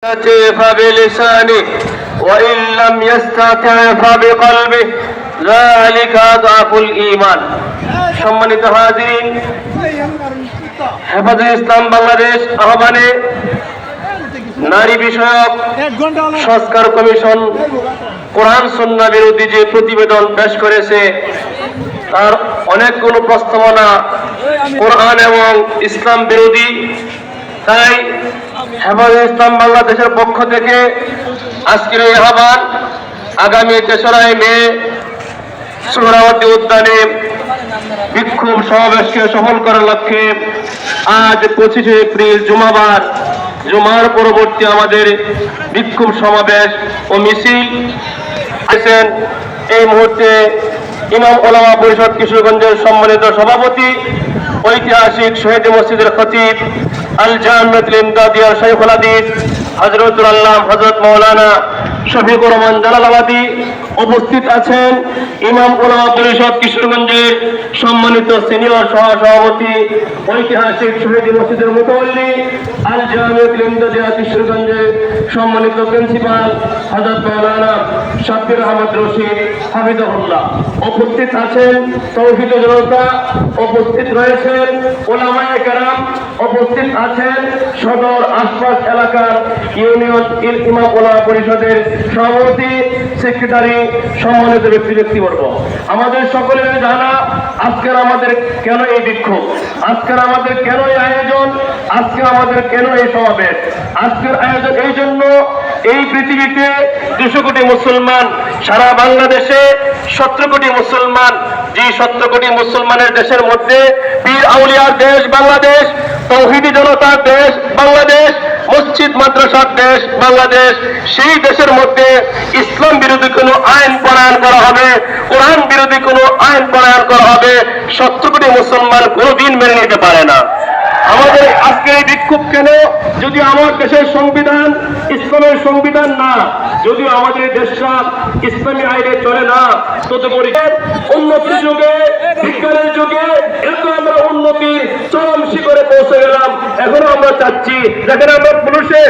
فبلسانه وإن لم يستطع فبقلبه ذلك أضعف الإيمان সম্মানিত হাজিরিন হেফাজে ইসলাম বাংলাদেশ আহ্বানে নারী বিষয়ক এক ঘন্টা হলো সংস্কার কমিশন কোরআন সন্না বিরোধী যে প্রতিবেদন পেশ করেছে তার অনেকগুলো প্রস্তাবনা কোরআন এবং ইসলাম বিরোধী তাই হেফাজে ইসলাম বাংলাদেশের পক্ষ থেকে আজকের এই আহ্বান আগামী তেসরাই মে সোহরাওয়ার্দী উদ্যানে বিক্ষোভ সমাবেশকে সফল করার লক্ষ্যে আজ পঁচিশে এপ্রিল জুমাবার, জুমার পরবর্তী আমাদের বিক্ষোভ সমাবেশ ও মিছিল এই মুহূর্তে ইমাম ওলামা পরিষদ কিশোরগঞ্জের সম্মানিত সভাপতি ঐতিহাসিক শহীদ মসজিদের খতিব আল জাহান্নাতুল ইমদাদিয়া শৈখুল হাদিস হজরতুল আল্লাহ হজরত মৌলানা শফিকুর রহমান জালালাবাদী উপস্থিত আছেন ইমাম ওলামা পরিষদ কিশোরগঞ্জের সম্মানিত সিনিয়র সহ সভাপতি ঐতিহাসিক শহীদ মসজিদের মুতওয়াল্লি আল জাহান্নাতুল ইমদাদিয়া কিশোরগঞ্জের সম্মানিত প্রিন্সিপাল, হযরত মাওলানা শাব্বির আহমদ রশিদ হাফিজাহুল্লাহ। উপস্থিত আছেন তৌহিদ জনতা, উপস্থিত রয়েছেন ওলামায়ে কেরাম, উপস্থিত আছেন সদর আশপাশ এলাকার ইউনিয়ন ইমাম ওলামা পরিষদের সভাপতি, সেক্রেটারি সম্মানিত ব্যক্তি, ব্যক্তিবর্গ, আমাদের সকলের জানা আজকের আমাদের কেন এই বিক্ষোভ? আজকের আমাদের কেন এই আয়োজন? আজকে আমাদের কেন এই সমাবেশ? আজকের আয়োজন এই জন্য এই পৃথিবীতে দুশো কোটি মুসলমান, সারা বাংলাদেশে সতেরো কোটি মুসলমান, যে সতেরো কোটি মুসলমানের দেশের মধ্যে পীর আউলিয়ার দেশ বাংলাদেশ, তৌহিদি জনতার দেশ বাংলাদেশ মসজিদ মাদ্রাসার দেশ, বাংলাদেশ, সেই দেশের মধ্যে ইসলাম বিরোধী কোনো আইন প্রণয়ন করা হবে, কোরআন বিরোধী কোনো আইন প্রণয়ন করা হবে সত্তর কোটি মুসলমান কোনোদিন মেনে নিতে পারে না। আমাদের আজকের এই বিক্ষোভ কেন? যদি আমার দেশের সংবিধান ইসলামের সংবিধান না যদিও আমাদের দেশটা ইসলামী আইনে চলে না, তদুপরি উন্নতির যুগে, বিজ্ঞানের যুগে এত আমরা এখনও আমরা চাচ্ছি, যেখানে আমরা পুলিশে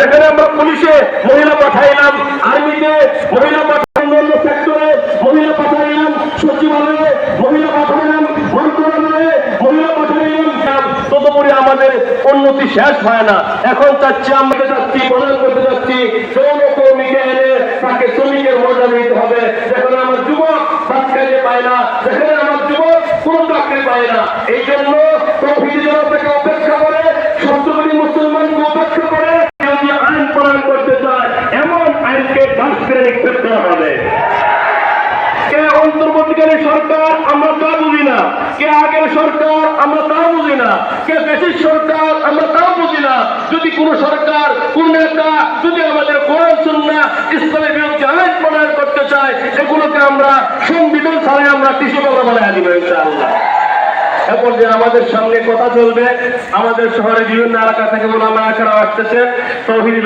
যেখানে আমরা পুলিশে মহিলা পাঠাইলাম, আর্মিতে মহিলা পাঠাইলাম, অন্য সেক্টরে মহিলা পাঠাইলাম, সচিবালয়ে মহিলা পাঠাইলাম, মন্ত্রণালয়ে মহিলা পাঠাইলাম। তদুপরি আমাদের উন্নতি শেষ হয় না। এখন চাচ্ছি, আমরা চাচ্ছি, প্রদান করতে চাচ্ছি যৌন কর্মীকে এনে তাকে শ্রমিকের মর্যাদা দিতে হবে। যেখানে আমার যুবক বাচ্চাকে পায় না, যেখানে আমার যুবক কোন চাকরি পায় না। এই জন্য প্রকৃতি জনতাকে অপেক্ষা করে সত্যগুলি মুসলমানকে অপেক্ষা করে যদি আইন প্রণয়ন করতে চায় এমন আইনকে ডাস্টবিনে নিক্ষেপ করা হবে কে অন্তর্বর্তীকারী সরকার, আমরা তা বুঝি না। কে আগের সরকার, আমরা তা বুঝি না। কে দেশের সরকার, আমরা তাও বুঝি না। যদি কোন সরকার, কোন নেতা যদি আমাদের কোরআন সুন্না ইসলামের বিরুদ্ধে আইন প্রণয়ন করতে চায়, এগুলোকে আমরা সংবিধান ছাড়াই আমরা কৃষি বাংলা বানায় দিব ইনশাআল্লাহ। যে আমাদের সামনে কথা চলবে, আমাদের শহরে বিভিন্ন এলাকা থেকে বলে আমরা আসতেছে তৌহিদ